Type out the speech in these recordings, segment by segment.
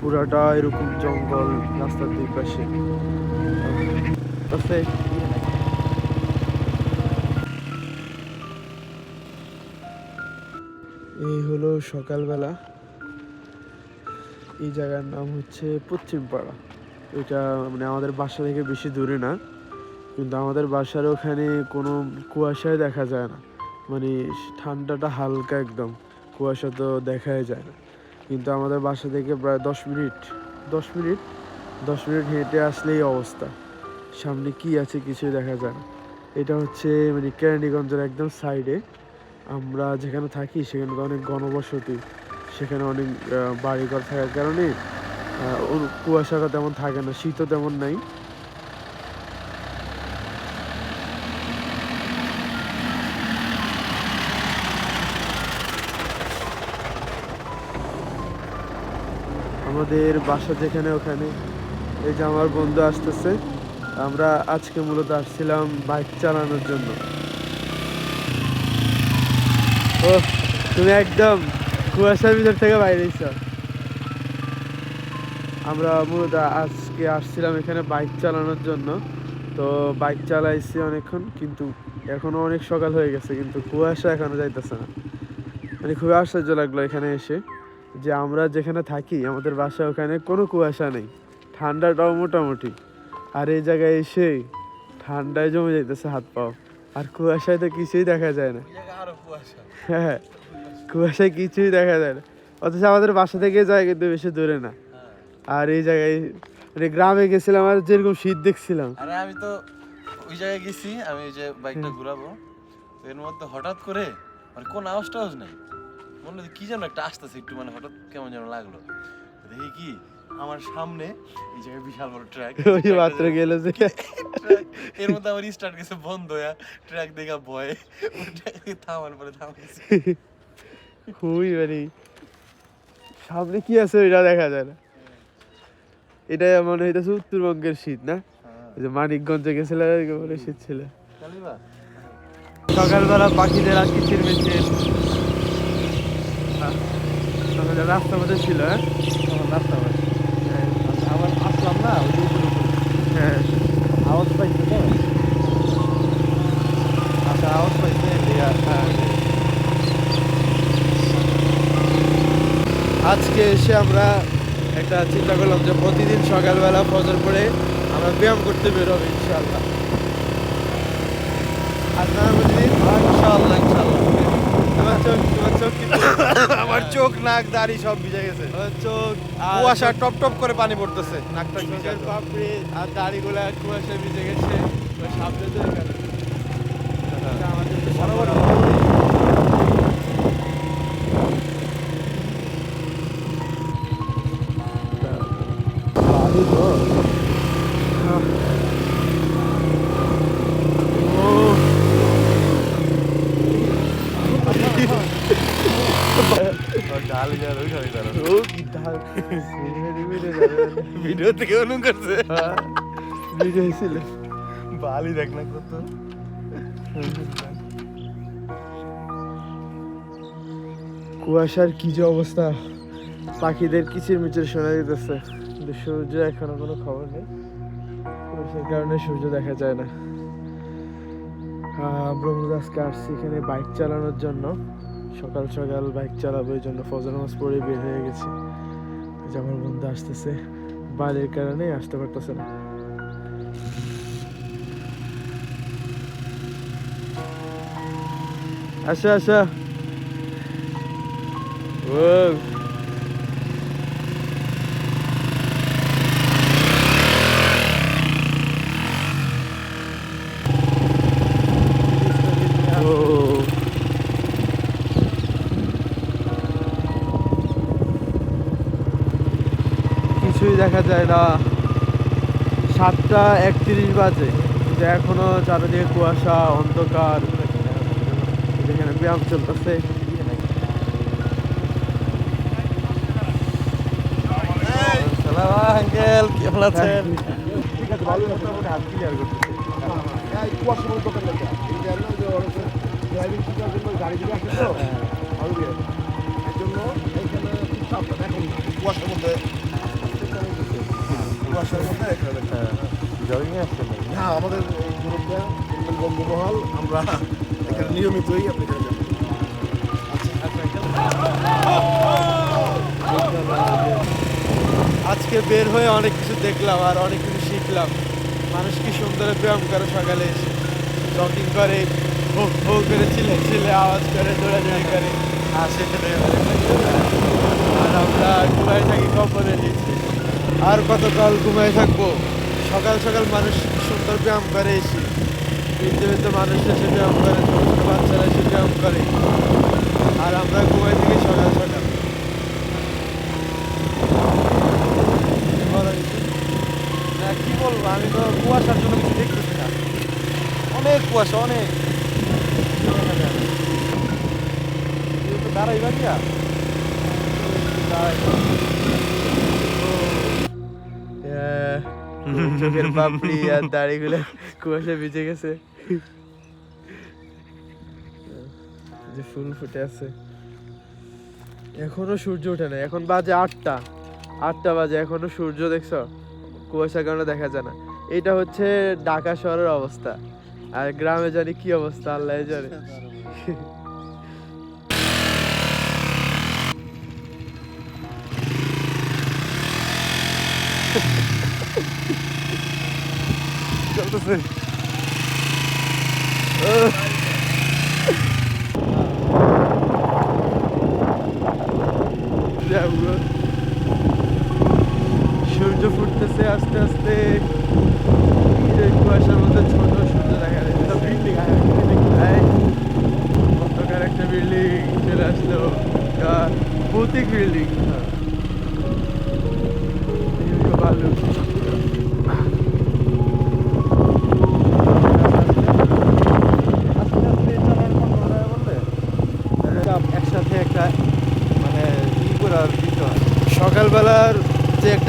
পুরাটা এরকম জঙ্গল, রাস্তার দুই পাশে এই হলো সকালবেলা। এই জায়গার নাম হচ্ছে পশ্চিমপাড়া। এটা মানে আমাদের বাসা থেকে বেশি দূরে না, কিন্তু আমাদের বাসার ওখানে কোনো কুয়াশায় দেখা যায় না। মানে ঠান্ডাটা হালকা একদম। কুয়াশা তো দেখাই যায় না। কিন্তু আমাদের বাসা থেকে প্রায় দশ মিনিট দশ মিনিট দশ মিনিট হেঁটে আসলেই অবস্থা। সামনে কি আছে কিছুই দেখা যায় না। এটা হচ্ছে মানে কেরানীগঞ্জের একদম সাইডে। আমরা যেখানে থাকি সেখানে তো অনেক গণবসতি। সেখানে অনেক বাড়িঘর থাকার কারণে কুয়াশাটা তেমন থাকে না, শীতও তেমন নাই। আমাদের বাসা যেখানে ওখানে। এই যে আমার বন্ধু আসতেছে। আমরা আজকে মূলত আসছিলাম বাইক চালানোর জন্য। ও তুমি একদম কুয়াশার ভিতর থেকে বাইরে। আমরা মূলত আজকে আসছিলাম এখানে বাইক চালানোর জন্য। তো বাইক চালাইছি অনেকক্ষণ, কিন্তু এখনও অনেক সকাল হয়ে গেছে, কিন্তু কুয়াশা এখনও যাইতেছে না। মানে খুবই আশ্চর্য লাগল এখানে এসে। যে আমরা যেখানে থাকি আমাদের বাসা ওখানে কোনো কুয়াশা নেই। ঠান্ডাটাও মোটামুটি। আর এই জায়গায় এসে ঠান্ডায় জমে যাইতেছে হাত পাও। আর কুয়াশায় তো কিছুই দেখা যায় না। হ্যাঁ কুয়াশায় কিছুই দেখা যায় না। অথচ আমাদের বাসা থেকে যায় কিন্তু বেশি দূরে না। আর এই জায়গায় মানে গ্রামে গেছিলাম আর যেরকম শীত দেখছিলাম। আরে আমি তো ওই জায়গায় গেছি আমি ওই যে বাইকটা ঘুরাবো। এর মধ্যে হঠাৎ করে আর কোন আওয়াজ টাওয়াজ নাই। মনে হলো কি যেন একটা আসতেছে একটু মানে হঠাৎ কেমন যেন লাগল। দেখি কি আমার সামনে এই জায়গায় বিশাল বড় ট্র্যাক ওই মাত্র গেল যে। এর মধ্যে আমার স্টার্ট গেছে বন্ধ হয়ে ট্র্যাক দেখা ভয়ে। থামার পরে থামাইছি। খুবই মানে সামনে কি আছে এটা দেখা যায় না। এটা মনে হইতেছে উত্তরবঙ্গের শীত না? এই যে মানিকগঞ্জে গেছিলাম বলে শীত ছিল। কালিবা সকালবেলা পাখিদের আর কিচির মিচির তাহলে রাস্তার মধ্যে ছিল হ্যাঁ? তখন রাস্তা হয় আবার আসলাম না। হ্যাঁ। আওয়াজ পাইছে তো? আচ্ছা আওয়াজ পাইছে? এদিকে হ্যাঁ। আজকে এসে আমরা একটা চিন্তা করলাম যে প্রতিদিন সকালবেলা ফজর পরে আমরা ব্যায়াম করতে বেরোবো ইনশাআল্লাহ। আপনারা প্রতিদিন ইনশাআল্লাহ ইনশাআল্লাহ তোমার চোখ তোমার চোখ কিন্তু আমার চোখ নাক দাড়ি সব ভিজে গেছে। চোখ কুয়াশা টপ টপ করে পানি পড়তেছে। নাকটা ভিজে চোখের পাপড়ি আর দাড়িগুলা কুয়াশা ভিজে গেছে। সামনে তো আমাদের বড় বাড়ি ভিডিও থেকে অনু করছে। হ্যাঁ ভিডিও ছিল। বালি দেখ না কত। কুয়াশার কি যে অবস্থা। পাখিদের কিচির মিচির শোনা যেতেছে। কিন্তু সূর্য এখনও কোনো খবর নেই। কুয়াশার কারণে সূর্য দেখা যায় না। আমরা আজকে আসছি এখানে বাইক চালানোর জন্য। সকাল সকাল বাইক চালাবো, এই জন্য ফজর নামাজ পড়ে বের হয়ে গেছি। যে আমার বন্ধু আসতেছে, বাড়ির কারণে আসতে পারতেছে না। ও ও দেখা যায় না। সাতটা একত্রিশ বাজে। কিন্তু এখনও চারিদিকে কুয়াশা অন্ধকার। যেখানে ব্যায়াম চলতেছে। সালাম আঙ্কেল কেমন আছেন? ঠিক আছে ভালো মোটামুটি হাত ক্লিয়ার করতেছে ড্রাইভিং শেখার জন্য গাড়ি দিয়ে আসে তো হাউড়ে এই জন্য এইখানে খুব সাবধান এখন কুয়াশার মধ্যে এখানে জগিং আসছে না না আমাদের এই গ্রুপটা বঙ্গমহল আমরা এখানে নিয়মিতই আপনি এখানে যাবেন আজকে বের হয়ে অনেক কিছু দেখলাম আর অনেক কিছু শিখলাম। মানুষ কি সুন্দর ব্যায়াম করে সকালে এসে? জগিং করে হো হো করে চিলে চিলে আওয়াজ করে দৌড়াদৌড়ি করে। হাসে আর আমরা ঘুমাই থাকি কম্বলে নিচে আর কতকাল ঘুমাই থাকব? সকাল সকাল মানুষ সুন্দর ব্যায়াম করে এসে। বৃদ্ধ বৃদ্ধ মানুষ এসে ব্যায়াম করে ছোট বাচ্চারা এসে ব্যায়াম করে। আর আমরা ঘুমাই থাকি সকাল সকাল। কি বলব? আমি তো কুয়াশার জন্য কিছু দেখতেছি না। অনেক কুয়াশা অনেক। দাঁড়াই বাড়িয়া আহ, চোখের পাপড়ি আর দাড়িগুলো কুয়াশা ভিজে গেছে। যে ফুল ফুটে আছে। এখনও সূর্য ওঠে না এখন বাজে আটটা। আটটা বাজে, এখনও সূর্য দেখছ? কুয়াশার কারণে দেখা যায় না। এটা হচ্ছে ঢাকা শহরের অবস্থা। আর গ্রামে জানি কি অবস্থা আল্লাহ জানে। চলতেছে সূর্য ফুটতেছে আস্তে আস্তে। কুয়াশার মধ্যে ছোট সূর্য দেখা যাচ্ছে। বিল্ডিং অন্ধকার একটা বিল্ডিং চলে আসলো। ভৌতিক বিল্ডিং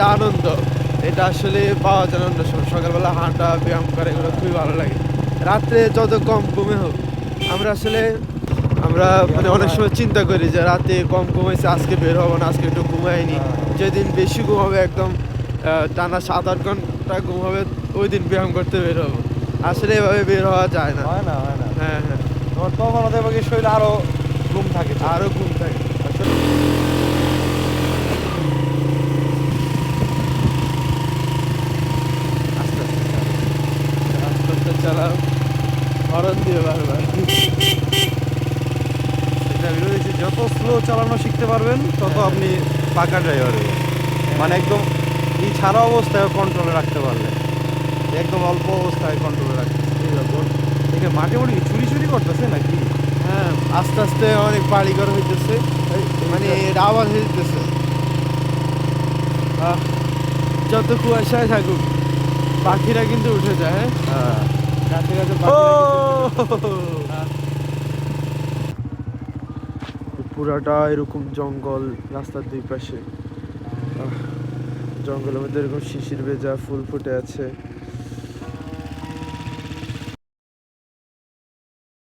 একটা আনন্দ। এটা আসলে পাওয়া যায় অন্য সময়। সকালবেলা হাঁটা ব্যায়াম করা এগুলো খুবই ভালো লাগে। রাত্রে যত কম ঘুমে হোক আমরা আসলে আমরা মানে অনেক সময় চিন্তা করি যে রাতে কম ঘুমাইছে আজকে বের হব না আজকে একটু ঘুমাইনি। যেদিন বেশি ঘুম হবে একদম টানা সাত আট ঘণ্টা ঘুম হবে ওই দিন ব্যায়াম করতে বের হব। আসলে এভাবে বের হওয়া যায় না। হয় না হয় না। হ্যাঁ হ্যাঁ। তখন আমাদের শরীরে আরও ঘুম থাকে? আরও ঘুম থাকে আসলে আস্তে আস্তে চালাও। আস্তে আস্তে চালাও হরন দিয়ে বারবার। এটা বিরোধী যত স্লো চালানো শিখতে পারবেন তত আপনি পাকা ড্রাইভার মানে একদম এই ছাড়া অবস্থায় কন্ট্রোলে রাখতে পারলেন একদম অল্প অবস্থায় কন্ট্রোলে রাখতে এখানে মাঠে মাঠে কি চুরি চুরি করতেছে নাকি? হ্যাঁ। আস্তে আস্তে অনেক বাড়িঘর হইতেছে। মানে আওয়াজ হইতেছে। যত কুয়াশায় থাকুক পাখিরা কিন্তু উঠে যায় হ্যাঁ? হ্যাঁ। পুরাটা এরকম জঙ্গল রাস্তার দুই পাশে। জঙ্গলের মধ্যে এরকম শিশির ভেজা ফুল ফুটে আছে।